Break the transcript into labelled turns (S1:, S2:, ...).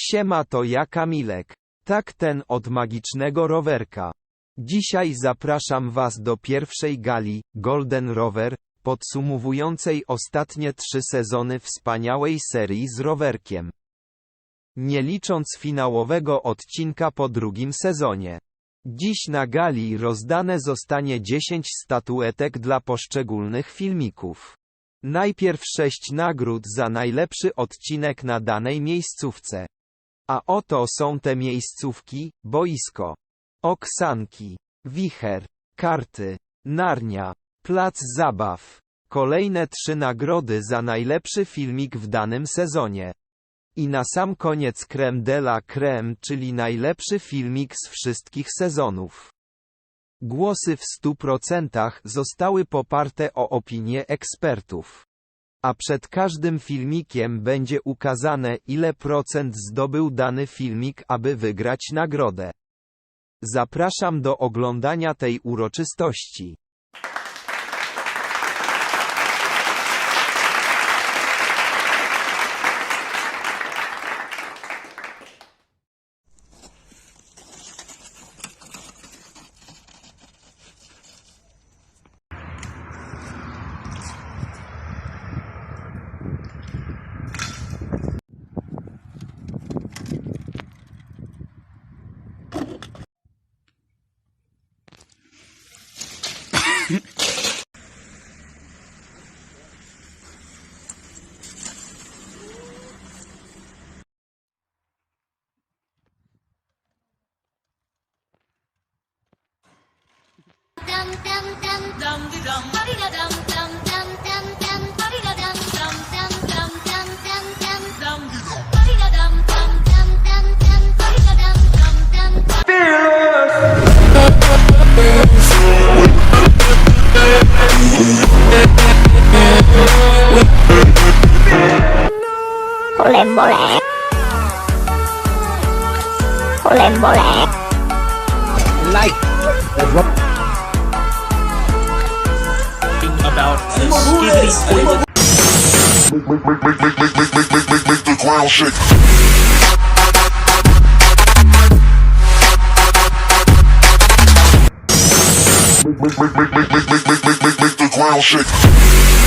S1: Siema to ja Kamilek. Tak ten od magicznego rowerka. Dzisiaj zapraszam Was do pierwszej gali, Golden Rover, podsumowującej ostatnie trzy sezony wspaniałej serii z rowerkiem. Nie licząc finałowego odcinka po drugim sezonie. Dziś na gali rozdane zostanie 10 statuetek dla poszczególnych filmików. Najpierw 6 nagród za najlepszy odcinek na danej miejscówce. A oto są te miejscówki, boisko, oksanki, wicher, karty, narnia, plac zabaw. Kolejne trzy nagrody za najlepszy filmik w danym sezonie. I na sam koniec creme de la creme, czyli najlepszy filmik z wszystkich sezonów. Głosy w 100% zostały poparte o opinie ekspertów. A przed każdym filmikiem będzie ukazane ile procent zdobył dany filmik, aby wygrać nagrodę. Zapraszam do oglądania tej uroczystości.
S2: Dum dum dum dum dum
S3: Olembolek. Olembolek.
S4: about the skibidi
S5: make, make, make, make, make, make, make, make, make, make the ground shake. Make, make, make, make, make, make, make, world shit.